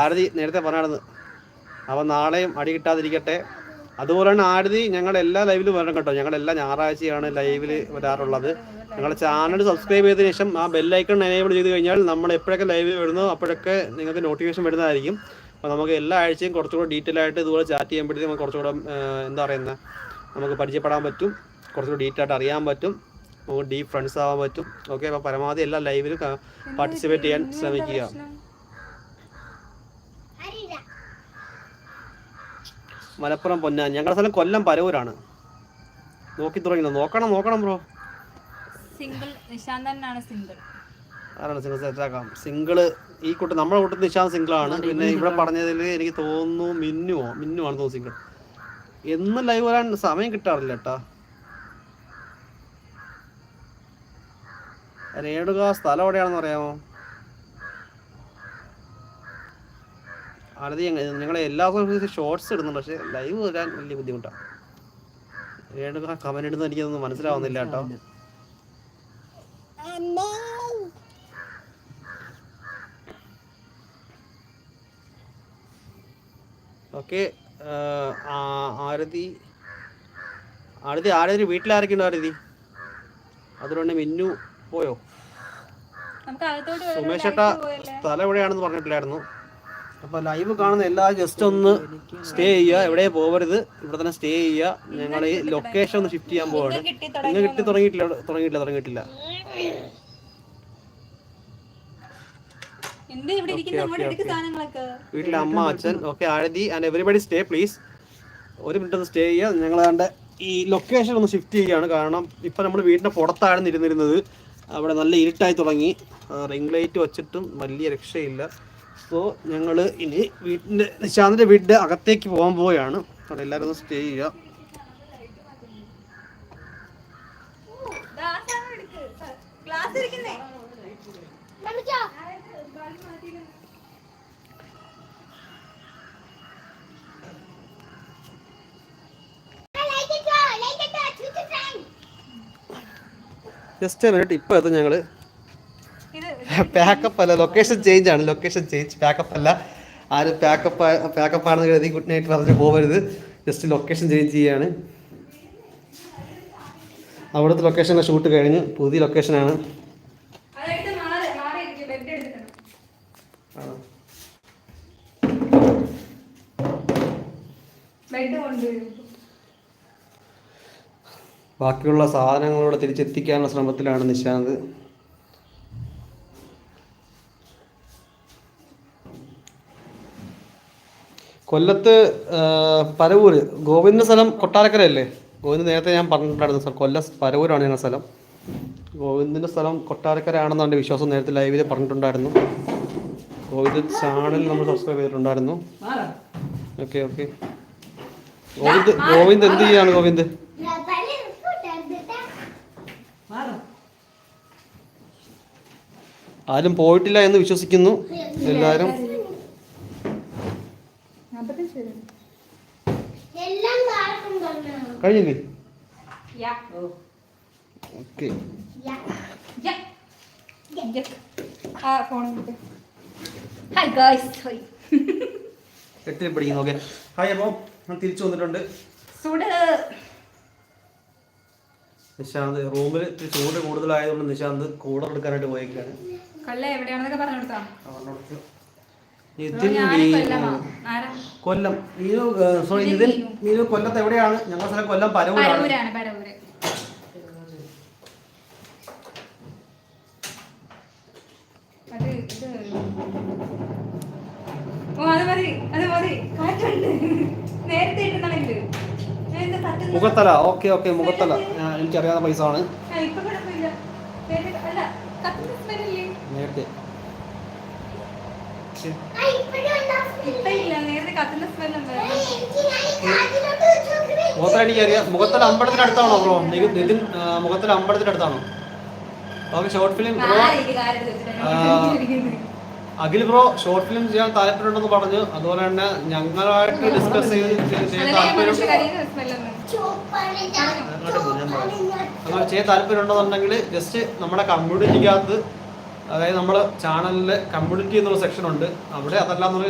ആരതി നേരത്തെ പറഞ്ഞായിരുന്നു. അവ നാളെയും അടി കിട്ടാതിരിക്കട്ടെ. അതുപോലെ തന്നെ ആരതി ഞങ്ങളുടെ എല്ലാ ലൈവിലും വരണം കേട്ടോ. ഞങ്ങൾ എല്ലാ ഞായറാഴ്ചയാണ് ലൈവിൽ വരാറുള്ളത്. ഞങ്ങളുടെ ചാനൽ സബ്സ്ക്രൈബ് ചെയ്തതിനു ശേഷം ആ ബെല്ലൈക്കൺ എനേബിൾ ചെയ്ത് കഴിഞ്ഞാൽ നമ്മൾ എപ്പോഴൊക്കെ ലൈവ് വരുന്നോ അപ്പോഴൊക്കെ നിങ്ങൾക്ക് നോട്ടിഫിക്കേഷൻ വരുന്നതായിരിക്കും. അപ്പോൾ നമുക്ക് എല്ലാ ആഴ്ചയും കുറച്ചുകൂടെ ഡീറ്റെയിൽ ആയിട്ട് ഇതുപോലെ ചാറ്റ് ചെയ്യുമ്പോഴത്തേക്കും നമുക്ക് കുറച്ചുകൂടെ എന്താ പറയുന്നത് നമുക്ക് പരിചയപ്പെടാൻ പറ്റും. കുറച്ചുകൂടെ ഡീറ്റെയിൽ ആയിട്ട് അറിയാൻ പറ്റും. നമുക്ക് ഡീപ്പ് ഫ്രണ്ട്സ് ആവാൻ പറ്റും. ഓക്കെ അപ്പോൾ പരമാവധി എല്ലാ ലൈവിലും പാർട്ടിസിപ്പേറ്റ് ചെയ്യാൻ ശ്രമിക്കുക. മലപ്പുറം പൊന്നാൻ. ഞങ്ങളുടെ സ്ഥലം കൊല്ലം പരവൂരാണ്. നോക്കി തുടങ്ങി നോക്കണം നോക്കണം ബ്രോ. സിംഗിൾ നിശാന്തനാണ് സിംഗിൾ. ആരാണ് സിംഗിൾ സെറ്റാക്കാം സിംഗിൾ ഈ കൂട്ടം നമ്മുടെ കൂട്ടത്തിൽ നിശാന്ത് ആണ് പിന്നെ ഇവിടെ പറഞ്ഞതിൽ എനിക്ക് തോന്നുന്നു മിന്നുവോ? മിന്നു ആണ് തോന്നുന്നു സിംഗിൾ. എന്ന് ലൈവ് വരാൻ സമയം കിട്ടാറില്ല കേട്ടാ രേണുക സ്ഥലം എവിടെയാണെന്ന് അറിയാമോ? ആരതി ഞങ്ങളെ എല്ലാ ദിവസവും ഷോർട്സ് ഇടുന്നുണ്ട്. പക്ഷെ ലൈവ് വരാൻ വലിയ ബുദ്ധിമുട്ടാണ് രേണുക കമന്റ് ഇടുന്ന എനിക്കതൊന്നും മനസ്സിലാവുന്നില്ല കേട്ടോ. ഓക്കെ ആരതി. ആരതി ആരതി വീട്ടിലാരൊക്കെയുണ്ട് ആരതി? അതുകൊണ്ട് മിന്നു പോയോ? സുമേഷ് ഏട്ടാ സ്ഥലം എവിടെയാണെന്ന് പറഞ്ഞിട്ടില്ലായിരുന്നു. അപ്പൊ ലൈവ് കാണുന്ന എല്ലാ ജസ്റ്റ് ഒന്ന് സ്റ്റേ ചെയ്യുക. എവിടെ പോകരുത് ഇവിടെ തന്നെ സ്റ്റേ ചെയ്യുക. ഞങ്ങൾ ഈ ലൊക്കേഷൻ ഒന്ന് ഷിഫ്റ്റ് ചെയ്യാൻ പോവാണ്. ഇന്ന് കിട്ടി നിങ്ങൾ കിട്ടി തുടങ്ങിയിട്ടില്ല തുടങ്ങിയിട്ടില്ല തുടങ്ങിയിട്ടില്ല. വീട്ടിലെ അമ്മ അച്ഛൻ ഓക്കെ ആഴതി ആൻഡ് എവറിബഡി സ്റ്റേ പ്ലീസ് ഒരു മിനിറ്റ് ഒന്ന് സ്റ്റേ ചെയ്യുക. ഞങ്ങൾ കണ്ട ഈ ലൊക്കേഷൻ ഒന്ന് ഷിഫ്റ്റ് ചെയ്യുകയാണ്. കാരണം ഇപ്പം നമ്മൾ വീടിന്റെ പുറത്താണ് ഇരുന്നിരുന്നത്. അവിടെ നല്ല ഇരുട്ടായി തുടങ്ങി. റിംഗ് ലൈറ്റ് വെച്ചിട്ടും വലിയ രക്ഷയില്ല. സോ ഞങ്ങൾ ഇനി വീട്ടിന്റെ നിശാന്തിന്റെ വീടിന്റെ അകത്തേക്ക് പോകാൻ പോവുകയാണ്. അവിടെ എല്ലാവരും ഒന്ന് സ്റ്റേ ചെയ്യുക. ജസ്റ്റ് മിനിറ്റ് ഇപ്പോൾ എത്തും ഞങ്ങൾ പാക്കപ്പ് അല്ല ലൊക്കേഷൻ ചേഞ്ച് ആണ് ലൊക്കേഷൻ ചേഞ്ച് പാക്കപ്പ് അല്ല. ആരും പാക്കപ്പ് പാക്കപ്പ് ആണെന്ന് കരുതി ഗുഡ് നൈറ്റ് പറഞ്ഞ് പോകരുത് ജസ്റ്റ് ലൊക്കേഷൻ ചേഞ്ച് ചെയ്യാണ്. അവിടുത്തെ ലൊക്കേഷനിലെ ഷൂട്ട് കഴിഞ്ഞു പുതിയ ലൊക്കേഷനാണ് ബാക്കിയുള്ള സാധനങ്ങളോട് തിരിച്ചെത്തിക്കാനുള്ള ശ്രമത്തിലാണ് നിശാന്ത്. കൊല്ലത്ത് പരവൂര്. ഗോവിന്ദ സ്ഥലം കൊട്ടാരക്കര അല്ലേ ഗോവിന്ദ് നേരത്തെ ഞാൻ പറഞ്ഞിട്ടുണ്ടായിരുന്നു സർ കൊല്ലം പരവൂരാണ് ഞങ്ങളുടെ സ്ഥലം. ഗോവിന്ദിന്റെ സ്ഥലം കൊട്ടാരക്കര ആണെന്നാണ് വിശ്വാസം നേരത്തെ ലൈവിൽ പറഞ്ഞിട്ടുണ്ടായിരുന്നു. ഗോവിന്ദ് ചാനൽ നമ്മൾ സബ്സ്ക്രൈബ് ചെയ്തിട്ടുണ്ടായിരുന്നു. ഓക്കെ ഓക്കെ ഗോവിന്ദ് ഗോവിന്ദ് എന്ത് ചെയ്യാണ് ഗോവിന്ദ്? ആരും പോയിട്ടില്ല എന്ന് വിശ്വസിക്കുന്നു എല്ലാവരും നാപ്പത്തഞ്ച് വരും എല്ലാം താഴത്തും തന്നെ കഴിഞ്ഞില്ലേ? ഓക്കെ. ഹായ് ഗായ്സ് സോറി എട്ടിൽ പഠിക്കുന്നു ഓക്കെ ഹായ് അപ്പോൾ ഞാൻ തിരിച്ചു വന്നിട്ടുണ്ട്. സുഡ് നിശാന്ത് റൂമിൽ ചൂട് കൂടുതലായതുകൊണ്ട് നിശാന്ത് കൂടെ എടുക്കാനായിട്ട് പോയേക്കാണ്. കള്ള എവിടെയാണെന്നൊക്കെ പറഞ്ഞു കൊടുത്താ? അവനോട് നിതിൻ കൊല്ലം നീനു സോറി നിതിൻ നീനു കൊല്ലത്ത് എവിടെയാണ്? ഞങ്ങളുടെ സ്ഥലം Kollam പരവൂരാണ്. Mukhathala okay okay Mukhathala. ഞാൻ- എനിക്കറിയാവുന്ന പൈസ ആണ്. നേരത്തെ- വെച്ച്. നോക്കണേ. മുഖത്തല അമ്പലത്തിന്റെ അടുത്താണോ അമ്പലത്തിനടുത്താണോ ബ്രോ നിതിൻ മുഖത്തല അമ്പലത്തിന്റെ അടുത്താണോ? Okay short film bro. Akhil bro short film ചെയ്യാൻ താല്പര്യമുണ്ടെന്ന് പറഞ്ഞു. അതുപോലെ തന്നെ ഞങ്ങളായിട്ട് ഡിസ്കസ് ചെയ്ത് താല്പര്യം അങ്ങനെ ചെയ്യാൻ താല്പര്യമുണ്ടെന്നുണ്ടെങ്കിൽ ജസ്റ്റ് നമ്മുടെ കമ്മ്യൂണിറ്റിക്കകത്ത് അതായത് നമ്മൾ ചാനലിൽ കമ്മ്യൂണിറ്റി എന്നുള്ള സെക്ഷൻ ഉണ്ട്. അവിടെ അതല്ലാന്നുണ്ടെങ്കിൽ